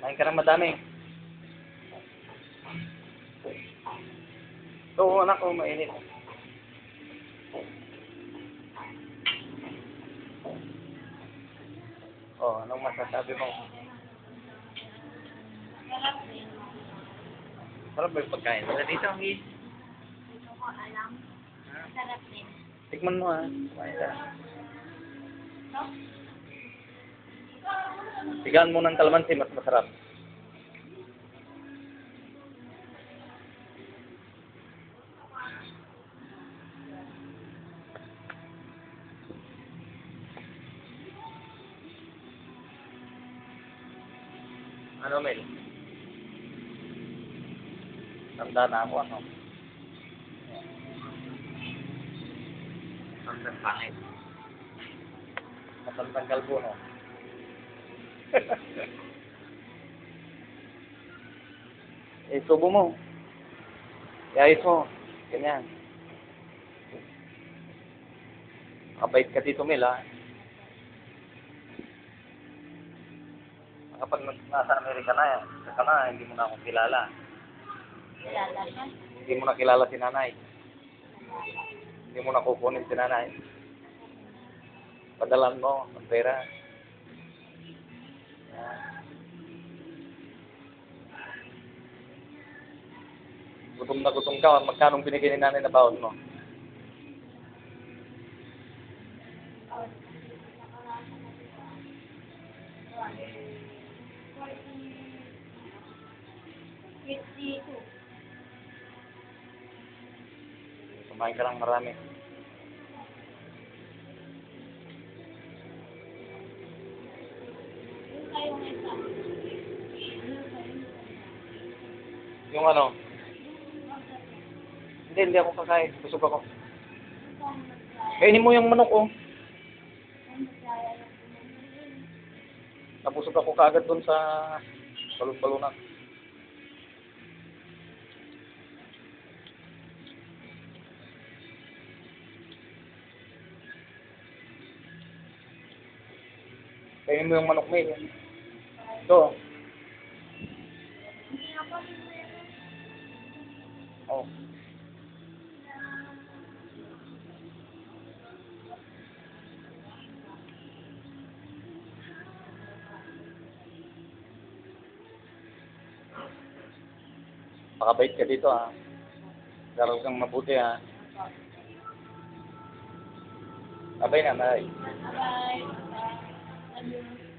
Main ka ng madami. Oo, anak ko, mainit. Oh, anong masasabi mo? Sarap ba yung pagkain? Wala dito ang hit. Hindi ko alam. Sarap din. Tikman mo ha. Kumain ka. No? Tigaan mo ng kalamansi, mas masarap. Ano, Mel? Tanda na ako, ano? Ang pangit. Matandang kalbo, no? eh, subo mo. Iayos mo. Ganyan. Makabait ka dito, Mel, ha? Kapag nas- nasa Amerika na, ka na, hindi mo na akong kilala. Kilala ka? Hindi mo na kilala si nanay. Hindi mo na kukunin si nanay. Padalan mo ng pera. Gutom na gutom ka, magkano binigay ni nanay na baon mo? Kumain ka lang marami. Yung ano? Hindi, hindi ako kakain. Busog ako. Kainin mo yung manok, oh. Nabusog ako kaagad dun sa balon-balunan. Kainin mo yung manok, May. Ito. Oh. Pakabait ka dito ha. Daral kang mabuti ha. Abay na, Nay. Bye. Bye.